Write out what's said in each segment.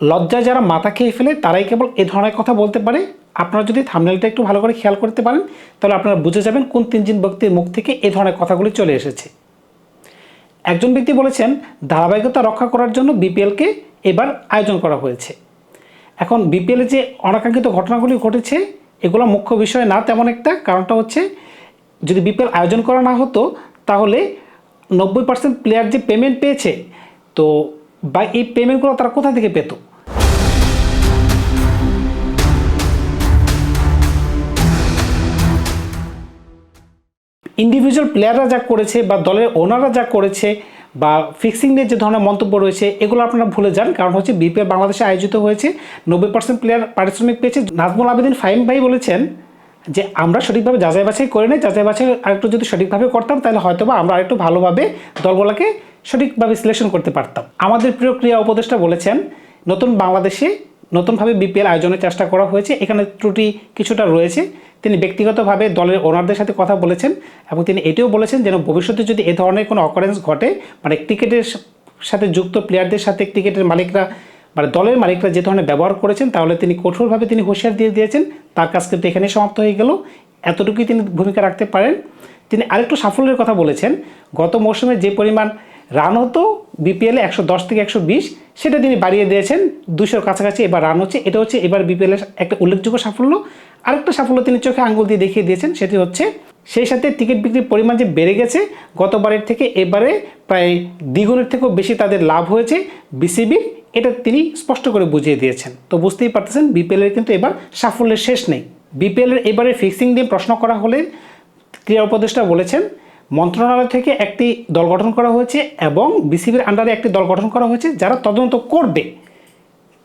লজ্জায় যারা মাথা খেয়ে ফেলে, তারাই কেবল এ ধরনের কথা বলতে পারে। আপনারা যদি থামনেলটা একটু ভালো করে খেয়াল করতে পারেন, তাহলে আপনারা বুঝে যাবেন কোন তিনজন ব্যক্তির মুখ থেকে এ ধরনের কথাগুলি চলে এসেছে। একজন ব্যক্তি বলেছেন, ধারাবাহিকতা রক্ষা করার জন্য বিপিএলকে এবার আয়োজন করা হয়েছে। এখন বিপিএলে যে অনাকাঙ্ক্ষিত ঘটনাগুলি ঘটেছে, এগুলো মুখ্য বিষয় না তেমন একটা। কারণটা হচ্ছে, যদি বিপিএল আয়োজন করা না হতো, তাহলে নব্বই পার্সেন্ট প্লেয়ার যে পেমেন্ট পেয়েছে, তো বা এই পেমেন্টগুলো তারা কোথা থেকে পেত? ইন্ডিভিজুয়াল প্লেয়াররা যা করেছে বা দলের ওনাররা যা করেছে বা ফিক্সিং নিয়ে যে ধরনের মন্তব্য রয়েছে, এগুলো আপনারা ভুলে যান। কারণ হচ্ছে বিপিএল বাংলাদেশে আয়োজিত হয়েছে। নব্বই পার্সেন্ট প্লেয়ার পারিশ্রমিক পেয়েছে। নাজমুল আবেদিন ফাইম ভাই বলেছেন যে, আমরা সঠিকভাবে যাচাই বাছাই করে নিই। যাচাই বাছাই আরেকটু যদি সঠিকভাবে করতাম, তাহলে হয়তো বা আমরা আরেকটু ভালোভাবে দলগুলোকে সঠিকভাবে সিলেকশন করতে পারতাম। আমাদের প্রিয় ক্রিয়া উপদেষ্টা বলেছেন, নতুন বাংলাদেশে নতুনভাবে বিপিএল আয়োজনের চেষ্টা করা হয়েছে। এখানে ত্রুটি কিছুটা রয়েছে। তিনি ব্যক্তিগতভাবে দলের ওনারদের সাথে কথা বলেছেন এবং তিনি এটিও বলেছেন যেন ভবিষ্যতে যদি এ ধরনের কোনো অকারেন্স ঘটে মানে ক্রিকেটের সাথে যুক্ত প্লেয়ারদের সাথে ক্রিকেটের মালিকরা মানে দলের মালিকরা যে ধরনের ব্যবহার করেছেন, তাহলে তিনি কঠোরভাবে তিনি হুঁশিয়ার দিয়ে দিয়েছেন। তার কাজ কিন্তু এখানে সমাপ্ত হয়ে গেল। এতটুকুই তিনি ভূমিকা রাখতে পারেন। তিনি আরেকটু সাফল্যের কথা বলেছেন। গত মৌসুমে যে পরিমাণ রান হতো বিপিএলে একশো দশ থেকে একশো বিশ সেটা তিনি বাড়িয়ে দিয়েছেন। দুশোর কাছাকাছি এবার রান হচ্ছে। এটা হচ্ছে এবার বিপিএলের একটা উল্লেখযোগ্য সাফল্য। আরেকটা সাফল্য তিনি চোখে আঙ্গুল দিয়ে দেখিয়ে দিয়েছেন, সেটি হচ্ছে সেই সাথে টিকিট বিক্রির পরিমাণ যে বেড়ে গেছে, গতবারের থেকে এবারে প্রায় দ্বিগুণের থেকেও বেশি তাদের লাভ হয়েছে বিসিবি এটা তিনি স্পষ্ট করে বুঝিয়ে দিয়েছেন। তো বুঝতেই পারতেছেন বিপিএলের কিন্তু এবার সাফল্যের শেষ নেই। বিপিএলের এবারে ফিক্সিং নিয়ে প্রশ্ন করা হলে ক্রীড়া উপদেষ্টা বলেছেন মন্ত্রণালয় থেকে একটি দল গঠন করা হয়েছে এবং বিসিবির আন্ডারে একটি দল গঠন করা হয়েছে যারা তদন্ত করবে।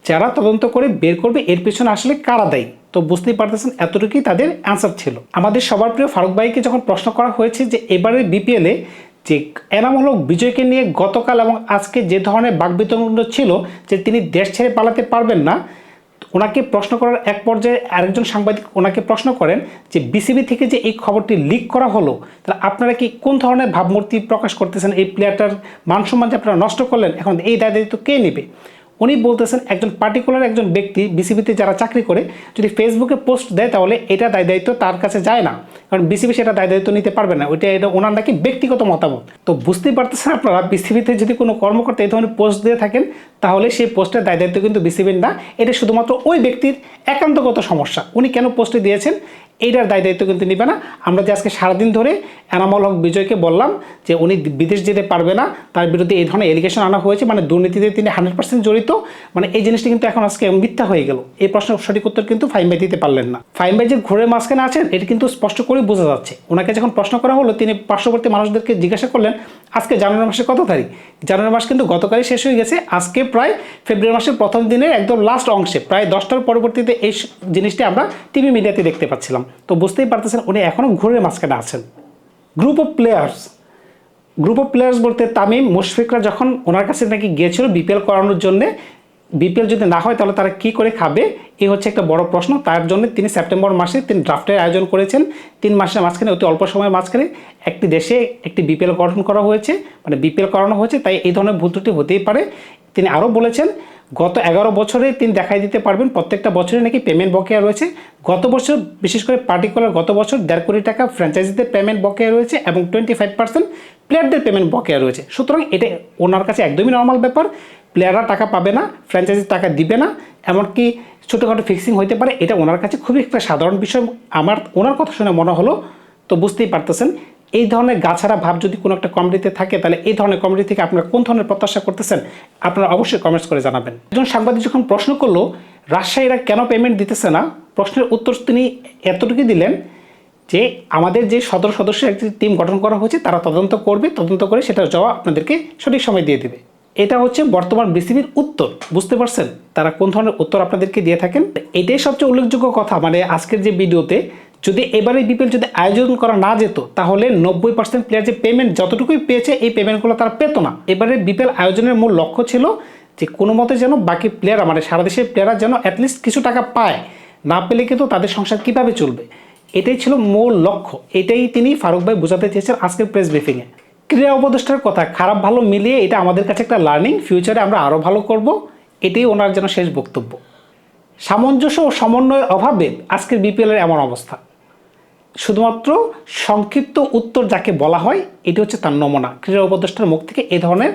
যারা তদন্ত করে বের করবে, এর পেছনে আসলে কারা দায়ী? তো বুঝতেই পারতেছেন, এতটুকুই তাদের অ্যান্সার ছিল। আমাদের সবার প্রিয় ফারুক ভাইকে যখন প্রশ্ন করা হয়েছে যে এবারের বিপিএলে যে এনামূলক বিজয়কে নিয়ে গতকাল এবং আজকে যে ধরনের বাকবিতণ্ড ছিল যে তিনি দেশ ছেড়ে পালাতে পারবেন না ওনাকে প্রশ্ন করার এক পর্যায়ে আরেকজন সাংবাদিক ওনাকে প্রশ্ন করেন যে বিসিবি থেকে যে এই খবরটি লিক করা হলো, তাহলে আপনারা কি কোন ধরনের ভাবমূর্তি প্রকাশ করতেছেন? এই প্লেয়ারটার মানসম্মান যে আপনারা নষ্ট করলেন, এখন এই দায় দায়িত্ব কে নেবে? উনি বলতেছেন একজন পার্টিকুলার একজন ব্যক্তি বিসিবিতে যারা চাকরি করে, যদি ফেসবুকে পোস্ট দেয় তাহলে এটা দায় দায়িত্ব তার কাছে যায় না। কারণ বিসিবি সেটা দায় দায়িত্ব নিতে পারবে না। ওইটা এটা ওনার নাকি ব্যক্তিগত মতামত। তো বুঝতেই পারতেছেন আপনারা বিসিবিতে যদি কোনো কর্মকর্তা এই ধরনের পোস্ট দিয়ে থাকেন, তাহলে সেই পোস্টের দায় দায়িত্ব কিন্তু বিসিবির না। এটা শুধুমাত্র ওই ব্যক্তির একান্তগত সমস্যা। উনি কেন পোস্টে দিয়েছেন? এইটার দায় দায়িত্ব কিন্তু নিবে না। আমরা যে আজকে সারাদিন ধরে এনামল হক বিজয়কে বললাম যে উনি বিদেশ যেতে পারবে না, তার বিরুদ্ধে এই ধরনের এলিগেশন আনা হয়েছে মানে দুর্নীতিতে তিনি হান্ড্রেড পার্সেন্ট জড়িত। মানে এই জিনিসটি কিন্তু এখন আজকে মিথ্যা হয়ে গেল। এই প্রশ্নের সঠিক উত্তর কিন্তু ফাইম ভাই দিতে পারলেন না। ফাইম ভাই যে ঘুরে মাঝখানে আছেন, এটি কিন্তু স্পষ্ট করে বোঝা যাচ্ছে। ওনাকে যখন প্রশ্ন করা হলো, তিনি পার্শ্ববর্তী মানুষদেরকে জিজ্ঞাসা করলেন, আজকে জানুয়ারি মাসের কত তারিখ? জানুয়ারি মাস কিন্তু গতকালই শেষ হয়ে গেছে, আজকে প্রায় ফেব্রুয়ারি মাসের প্রথম দিনের একদম লাস্ট অংশে, প্রায় দশটার পরবর্তীতে এই জিনিসটি আমরা টিভি মিডিয়াতে দেখতে পাচ্ছিলাম। তো বুঝতেই পারতেছেন উনি এখনও ঘুরে মাঝখানে আছেন। Group of players group of players বলতে তামিম, মুশফিকরা যখন ওনার কাছে নাকি গিয়েছিল বিপিএল করানোর জন্য বিপিএল যদি না হয় তাহলে তারা কি করে খাবে এই হচ্ছে একটা বড় প্রশ্ন। তার জন্য তিনি সেপ্টেম্বর মাসে তিনি ড্রাফটের আয়োজন করেছেন। তিন মাসের মাঝখানে, অতি অল্প সময়ের মাঝখানে একটি দেশে একটি বিপিএল গঠন করা হয়েছে। মানে বিপিএল করানো হয়েছে, তাই এই ধরনের ভুল ত্রুটি হতেই পারে। তিনি আরও বলেছেন গত এগারো বছরে তিনি দেখাই দিতে পারবেন, প্রত্যেকটা বছরে নাকি পেমেন্ট বকেয়া রয়েছে। গত বছর, বিশেষ করে পার্টিকুলার গত বছর দেড় কোটি টাকা ফ্র্যাঞ্চাইজিদের পেমেন্ট বকেয়া রয়েছে এবং টোয়েন্টি ফাইভ পার্সেন্ট প্লেয়ারদের পেমেন্ট বকেয়া রয়েছে। সুতরাং এটা ওনার কাছে একদমই নর্মাল ব্যাপার। প্লেয়াররা টাকা পাবে না ফ্র্যাঞ্চাইজি টাকা দিবে না, এমনকি ছোটোখাটো ফিক্সিং হতে পারে, এটা ওনার কাছে খুবই একটা সাধারণ বিষয়। আমার, ওনার কথা শুনে মনে হলো, তো বুঝতেই পারতেছেন। এই ধরনের গাছারা ভাব যদি কোনো একটা কমিটিতে থাকে, তাহলে এই ধরনের কমিটি থেকে আপনারা কোন ধরনের প্রত্যাশা করতেছেন আপনারা অবশ্যই কমেন্টস করে জানাবেন। একজন সাংবাদিক যখন প্রশ্ন করল, রাজশাহীরা কেন পেমেন্ট দিতেছে না? প্রশ্নের উত্তর তিনি এতটুকু দিলেন যে আমাদের যে সদর সদস্যের একটি টিম গঠন করা হয়েছে, তারা তদন্ত করবে, তদন্ত করে সেটার জবাব আপনাদেরকে সঠিক সময় দিয়ে দেবে। এটা হচ্ছে বর্তমান বিসিবির উত্তর, বুঝতে পারছেন? তারা কোন ধরনের উত্তর আপনাদেরকে দিয়ে থাকেন? এটাই সবচেয়ে উল্লেখযোগ্য কথা মানে আজকের যে ভিডিওতে যদি এবারে বিপিএল যদি আয়োজন করা না যেত, তাহলে নব্বই পার্সেন্ট প্লেয়ার যে পেমেন্ট যতটুকুই পেয়েছে, এই পেমেন্টগুলো তারা পেত না। এবারে বিপিএল আয়োজনের মূল লক্ষ্য ছিল যে কোনো মতে যেন বাকি প্লেয়াররা মানে সারা দেশের প্লেয়াররা যেন অ্যাটলিস্ট কিছু টাকা পায়। না পেলে কিন্তু তাদের সংসার কীভাবে চলবে? এটাই ছিল মূল লক্ষ্য। এটাই তিনি ফারুক ভাই বোঝাতে চেয়েছেন আজকের প্রেস ব্রিফিংয়ে ক্রীড়া উপদেষ্টার কথা, খারাপ ভালো মিলিয়ে এটা আমাদের কাছে একটা লার্নিং ফিউচারে আমরা আরও ভালো করব। এটাই ওনার যেন শেষ বক্তব্য। সামঞ্জস্য ও সমন্বয়ের অভাবে আজকের বিপিএলের এমন অবস্থা। শুধুমাত্র সংক্ষিপ্ত উত্তর যাকে বলা হয়, এটি হচ্ছে তার নমুনা। ক্রীড়া উপদেষ্টার মুখ থেকে এই ধরনের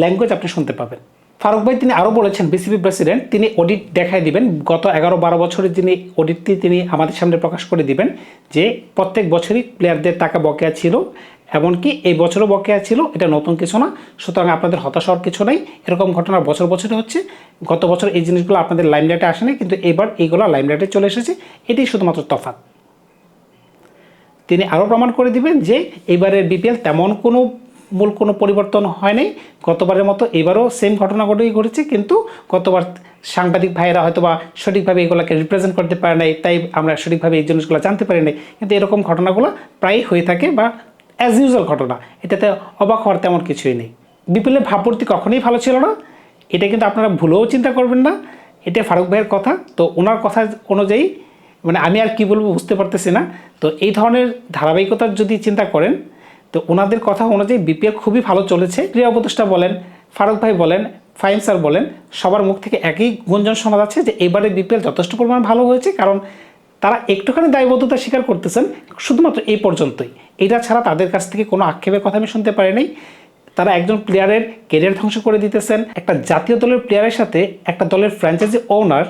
ল্যাঙ্গুয়েজ আপনি শুনতে পাবেন। ফারুক ভাই, তিনি আরও বলেছেন, বিসিবি প্রেসিডেন্ট, তিনি অডিট দেখায় দিবেন। গত এগারো বারো বছরের যিনি অডিটটি তিনি আমাদের সামনে প্রকাশ করে দিবেন, যে প্রত্যেক বছরই প্লেয়ারদের টাকা বকেয়া ছিল, এমনকি এই বছরও বকেয়া ছিল, এটা নতুন কিছু না। সুতরাং আপনাদের হতাশ হওয়ার কিছু নেই। এরকম ঘটনা বছর বছরই হচ্ছে। গত বছর এই জিনিসগুলো আপনাদের লাইমলাইটে আসেনি, কিন্তু এবার এইগুলো লাইমলাইটে চলে এসেছে। এটাই শুধুমাত্র তফাৎ। তিনি আরও প্রমাণ করে দিবেন যে এবারের বিপিএল তেমন কোনো মূল কোনো পরিবর্তন হয়নি। গতবারের মতো এবারও সেম ঘটনা ঘটেই ঘটেছে, কিন্তু গতবার সাংবাদিক ভাইয়েরা হয়তো বা সঠিকভাবে এগুলোকে রিপ্রেজেন্ট করতে পারে নাই, তাই আমরা সঠিকভাবে এই জিনিসগুলো জানতে পারি নাই। কিন্তু এরকম ঘটনাগুলো প্রায়ই হয়ে থাকে বা অ্যাজ ইউজুয়াল ঘটনা। এটাতে অবাক হওয়ার তেমন কিছুই নেই। বিপিএলের ভাবমূর্তি কখনোই ভালো ছিল না। এটা কিন্তু আপনারা ভুলেও চিন্তা করবেন না। এটা ফারুক ভাইয়ের কথা। তো ওনার কথা অনুযায়ী মানে আমি আর কি বলব বুঝতে পারতেছি না। তো এই ধরনের ধারাবাহিকতার যদি চিন্তা করেন, তো ওনাদের কথা অনুযায়ী বিপিএল খুবই ভালো চলেছে। ক্রীড়া উপদেষ্টা বলেন, ফারুক ভাই বলেন ফাইম স্যার বলেন, সবার মুখ থেকে একই গুঞ্জন শোনা যাচ্ছে যে এবারে বিপিএল যথেষ্ট পরিমাণ ভালো হয়েছে, কারণ তারা একটুখানি দায়বদ্ধতা স্বীকার করতেছেন, শুধুমাত্র এই পর্যন্তই। এটা ছাড়া তাদের কাছ থেকে কোনো আক্ষেপের কথা আমি শুনতে পারিনি তারা একজন প্লেয়ারের কেরিয়ার ধ্বংস করে দিতেছেন। একটা জাতীয় দলের প্লেয়ারের সাথে একটা দলের ফ্র্যাঞ্চাইজি ওনার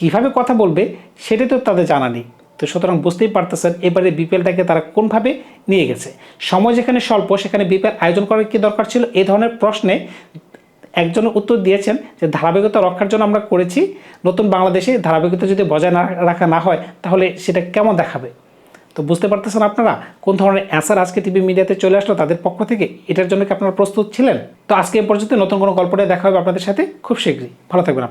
কীভাবে কথা বলবে সেটাই তো তাদের জানা নেই। তো সুতরাং বুঝতেই পারতেছেন, এবারে বিপিএলটাকে তারা কোনভাবে নিয়ে গেছে? সময় যেখানে স্বল্প, সেখানে বিপিএল আয়োজন করার কি দরকার ছিল? এই ধরনের প্রশ্নে একজন উত্তর দিয়েছেন যে ধারাবাহিকতা রক্ষার জন্য আমরা করেছি, নতুন বাংলাদেশে ধারাবাহিকতা যদি বজায় না রাখা না হয়, তাহলে সেটা কেমন দেখাবে? তো বুঝতে পারতেছেন আপনারা কোন ধরনের অ্যান্সার আজকে টিভি মিডিয়াতে চলে আসলো তাদের পক্ষ থেকে? এটার জন্য কি আপনারা প্রস্তুত ছিলেন? তো আজকে এ পর্যন্ত নতুন কোনো গল্পটায় দেখা হবে আপনাদের সাথে খুব শীঘ্রই। ভালো থাকবেন।